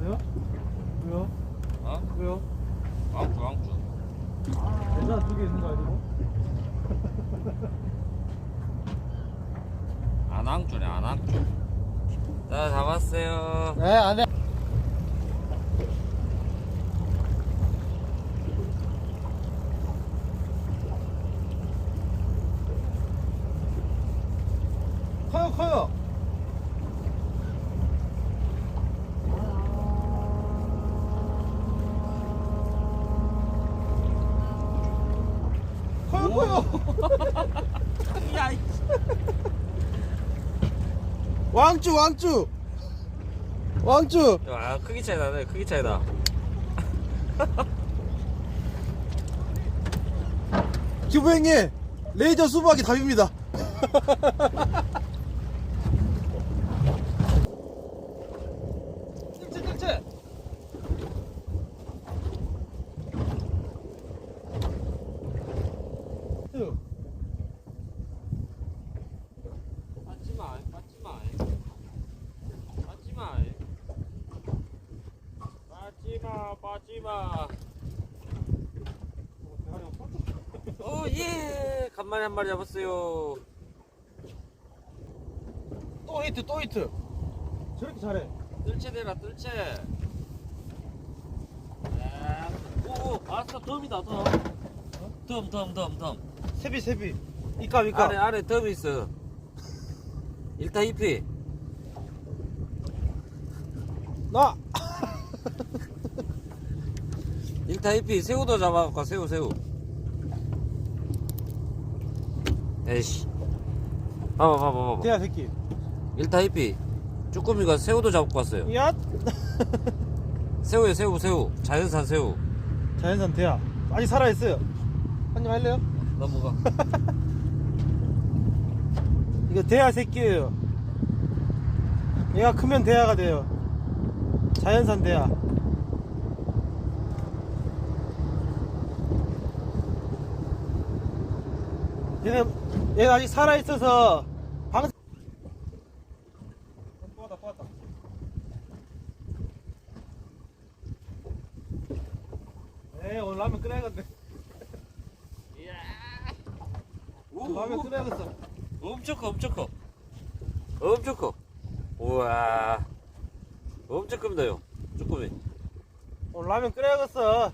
왜요? 어? 왜요? 왕주 왕주 여자 두개 있는 거 아니고? 안왕주네 안왕주 자 잡았어요 네, 안 해. 커요, 커요. 커요. 야 왕쭈, 왕쭈. 왕쭈. 아, 크기 차이 나네 크기 차이다 기부 형님, 레이저 수박이 답입니다. 뜰채, 뜰채. 빠지마 빠지마 빠지마 빠지마 오예 간만에 한 마리 잡았어요 또 히트, 또 히트. 저렇게 잘해. 뜰채 대라 뜰채 야, 오 아싸 덤이다 덤덤덤덤덤 세비, 세비. 이까, 이까. 아래 아래 덤이 있어 1타 2피 나. 1타 2피 새우도 잡아갖고 새우 새우 에이씨 봐봐 봐봐 봐봐 대야 새끼. 1타 2피 쭈꾸미가 새우도 잡고 왔어요 야. 새우에 새우 새우 자연산 새우 자연산 대야. 아직 살아 있어요. 한 입 할래요? 넘어가 이거 대야 새끼예요. 얘가 크면 대야가 돼요. 자연산 대야. 얘는 얘는 아직 살아 있어서 방. 또 왔다 또 왔다. 에 오늘 라면 끓여야겠네. 이야 라면 끓여야겠어. 엄청 커 엄청 커 엄청 커 우와 엄청 큽니다 요 쭈꾸미 오늘 라면 끓여야겠어.